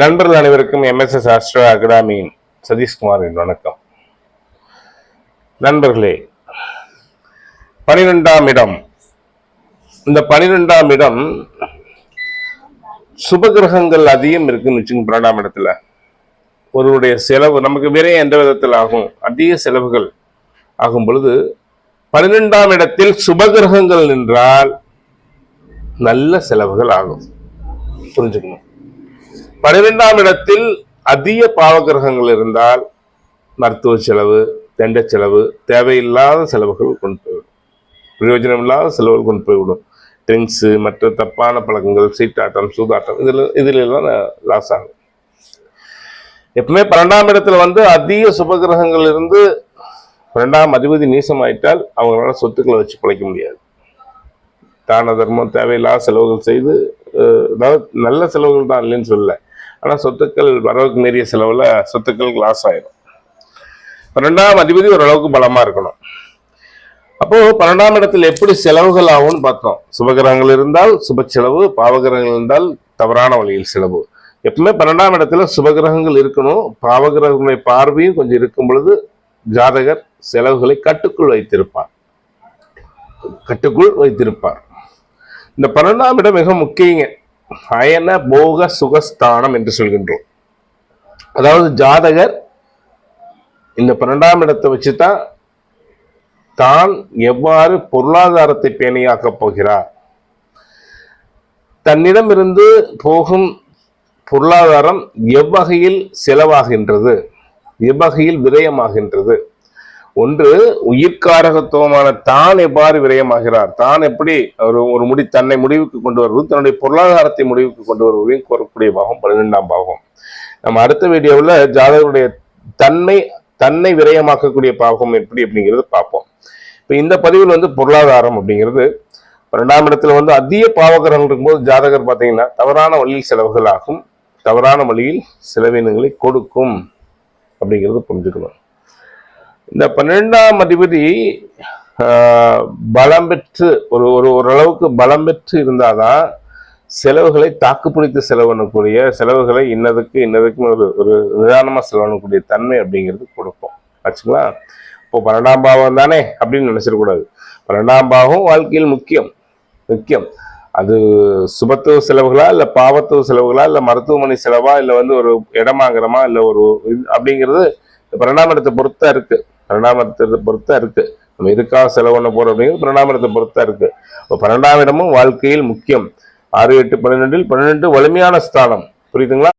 நண்பர்கள் அனைவருக்கும் MSS astro அகாடமியின் சதீஷ்குமாரின் வணக்கம். நண்பர்களே பனிரெண்டாம் இடம். இந்த பனிரெண்டாம் இடம் சுபகிரகங்கள் அதிகம் இருக்குன்னு வச்சுங்க பன்னெண்டாம் இடத்துல. ஒருவருடைய செலவு நமக்கு வேற எந்த விதத்தில் ஆகும்? அதிக செலவுகள் ஆகும் பொழுது பன்னிரெண்டாம் இடத்தில் சுபகிரகங்கள் நின்றால் நல்ல செலவுகள் ஆகும். புரிஞ்சுக்கணும். பன்னிரெண்டாம் இடத்தில் அதிக பாவகிரகங்கள் இருந்தால் மருத்துவ செலவு தெண்ட செலவு தேவையில்லாத செலவுகள் கொண்டு போய்விடும். பிரயோஜனம் இல்லாத செலவுகள் கொண்டு போய்விடும். ட்ரிங்க்ஸு மற்ற தப்பான பழக்கங்கள் சீட்டாட்டம் சூதாட்டம் இதில் இதில் எல்லாம் லாஸ் ஆகும். எப்பவுமே பன்னெண்டாம் இடத்துல வந்து அதிக சுபகிரகங்கள் இருந்து பன்னெண்டாம் அதிபதி நீசமாயிட்டால் அவங்களால சொத்துக்களை வச்சு பிழைக்க முடியாது. தான தர்மம் தேவையில்லாத செலவுகள் செய்து அதாவது நல்ல செலவுகள் தான் இல்லைன்னு சொல்லலை. ஆனால் சொத்துக்கள் வரவுக்கு மீறிய செலவில் சொத்துக்கள் லாஸ் ஆயிடும் பன்னெண்டாம் அதிபதி ஓரளவுக்கு பலமா இருக்கணும். அப்போது பன்னெண்டாம் இடத்தில் எப்படி செலவுகள் ஆகும்னு பார்த்தோம். சுபகிரகங்கள் இருந்தால் சுப செலவு பாவகிரகங்கள் இருந்தால் தவறான வழியில் செலவு. எப்பவுமே பன்னெண்டாம் இடத்துல சுபகிரகங்கள் இருக்கணும். பாவகிரகங்களுடைய பார்வையும் கொஞ்சம் இருக்கும் பொழுது ஜாதகர் செலவுகளை கட்டுக்குள் வைத்திருப்பார். கட்டுக்குள் வைத்திருப்பார். இந்த பன்னெண்டாம் இடம் மிக முக்கியங்க. அயன போக சுகஸ்தானம் என்று சொல்கின்றோம். அதாவது ஜாதகர் இந்த பன்னெண்டாம் இடத்தை வச்சுதான் தான் எவ்வாறு பொருளாதாரத்தை பேணியாக்கப் போகிறார். தன்னிடமிருந்து போகும் பொருளாதாரம் எவ்வகையில் செலவாகின்றது? எவ்வகையில் விரயமாகின்றது? ஒன்று உயிர்காரகத்துவமான தான் எவ்வாறு விரயமாகிறார்? தான் எப்படி ஒரு ஒரு முடி தன்னை முடிவுக்கு கொண்டு வருவது? தன்னுடைய பொருளாதாரத்தை முடிவுக்கு கொண்டு வருவதையும் கோரக்கூடிய பாகம் பன்னிரெண்டாம் பாகம். நம்ம அடுத்த வீடியோவில் ஜாதகருடைய தன்மை தன்னை விரயமாக்கக்கூடிய பாகம் எப்படி அப்படிங்கிறத பார்ப்போம். இப்போ இந்த பதிவில் வந்து பொருளாதாரம் அப்படிங்கிறது ரெண்டாம் இடத்துல வந்து அதிக பாவகரங்கள் இருக்கும்போது ஜாதகர் பார்த்தீங்கன்னா தவறான வழியில் செலவுகள் ஆகும். தவறான வழியில் செலவினங்களை கொடுக்கும் அப்படிங்கிறது புரிஞ்சுக்கணும். இந்த பன்னிரெண்டாம் அதிபதி பலம் பெற்று ஒரு ஒரு ஓரளவுக்கு பலம் பெற்று இருந்தாதான் செலவுகளை தாக்குப்பிடித்து செலவு செலவுகளை இன்னதுக்கு இன்னதுக்குன்னு ஒரு ஒரு நிதானமாக செலவு தன்மை அப்படிங்கிறது கொடுப்போம். ஆச்சுங்களா? இப்போ பன்னெண்டாம் பாவம் தானே அப்படின்னு நினைச்சிடக்கூடாது. பன்னெண்டாம் பாவம் வாழ்க்கையில் முக்கியம். முக்கியம். அது சுபத்துவ செலவுகளா இல்லை பாவத்துவ செலவுகளா இல்லை மருத்துவமனை செலவா இல்லை வந்து ஒரு இடம் இல்லை ஒரு இது அப்படிங்கிறது பன்னெண்டாம் இடத்தை பொறுத்தா இருக்குது பன்னெண்டாம் பொறுத்தா இருக்கு. நம்ம எதுக்காக செலவு பண்ண போறோம் அப்படிங்கிறது பன்னெண்டாம் பொறுத்தா இருக்கு. இப்போ பன்னெண்டாம் இடமும் வாழ்க்கையில் முக்கியம். ஆறு எட்டு பன்னிரெண்டில் பன்னிரெண்டு வலிமையான ஸ்தானம். புரியுதுங்களா?